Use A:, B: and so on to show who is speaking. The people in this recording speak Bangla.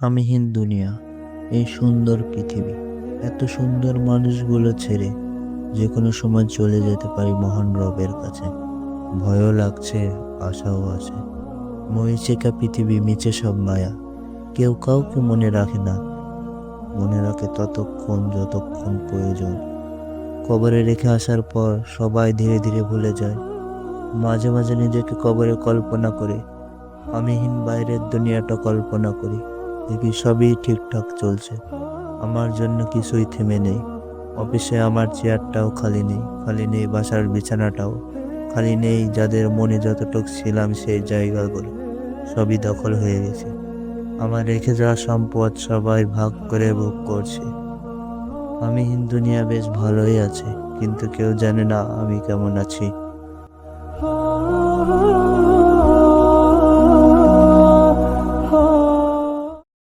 A: আমিহীন দুনিয়া এই সুন্দর পৃথিবী। এত সুন্দর মানুষগুলো ছেড়ে যে কোনো সময় চলে যেতে পারি মহান রবের কাছে। ভয়ও লাগছে, আশাও আছে। মরিচিকা পৃথিবী মিছে সব মায়া। কেউ কাউকে মনে রাখে না। মনে রাখে ততক্ষণ যতক্ষণ প্রয়োজন। কবরে রেখে আসার পর সবাই ধীরে ধীরে ভুলে যায়। মাঝে মাঝে নিজেকে কবরে কল্পনা করে। আমিহীন বাইরের দুনিয়াটা কল্পনা করি। দেখি সবই ঠিকঠাক চলছে। আমার জন্য কিছুই থেমে নেই। অফিসে আমার চেয়ারটাও খালি নেই। খালি নেই বাসার বিছানাটাও। খালি নেই যাদের মনে যতটুক ছিলাম সেই জায়গাগুলো। সবই দখল হয়ে গেছে। আমার রেখে যাওয়া সম্পদ সবাই ভাগ করে ভোগ করছে। আমি হিন্দু দুনিয়া বেশ ভালোই আছে, কিন্তু কেউ জানে না আমি কেমন আছি।